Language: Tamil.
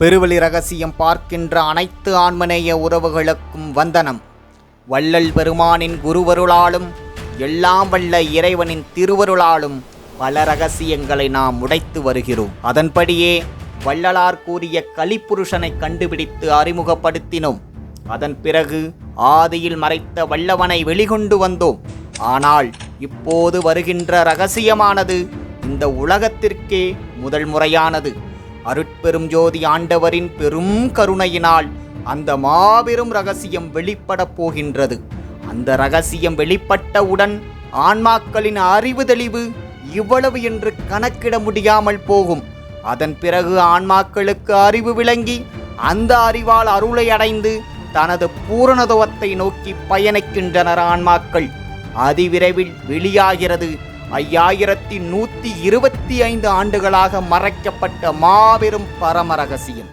பெருவழி ரகசியம் பார்க்கின்ற அனைத்து ஆன்மநேய உறவுகளுக்கும் வந்தனம். வள்ளல் பெருமானின் குருவருளாலும் எல்லாம் வல்ல இறைவனின் திருவருளாலும் பல ரகசியங்களை நாம் உடைத்து வருகிறோம். அதன்படியே வள்ளலார் கூறிய கலிப்புருஷனை கண்டுபிடித்து அறிமுகப்படுத்தினோம். அதன் பிறகு ஆதியில் மறைத்த வல்லவனை வெளிகொண்டு வந்தோம். ஆனால் இப்போது வருகின்ற ரகசியமானது இந்த உலகத்திற்கே முதல் முறையானது. அருட்பெரும் ஜோதி ஆண்டவரின் பெரும் கருணையினால் அந்த மாபெரும் ரகசியம் வெளிப்படப் போகின்றது. அந்த ரகசியம் வெளிப்பட்டவுடன் ஆன்மாக்களின் அறிவு தெளிவு இவ்வளவு என்று கணக்கிட முடியாமல் போகும். அதன் பிறகு ஆன்மாக்களுக்கு அறிவு விளங்கி அந்த அறிவால் அருளை அடைந்து தனது பூரணத்துவத்தை நோக்கி பயணிக்கின்றனர் ஆன்மாக்கள். அதிவிரைவில் வெளியாகிறது. ஐயாயிரத்தி நூற்றி இருபத்தி ஐந்து ஆண்டுகளாக மறைக்கப்பட்ட மாபெரும் பரம ரகசியம்.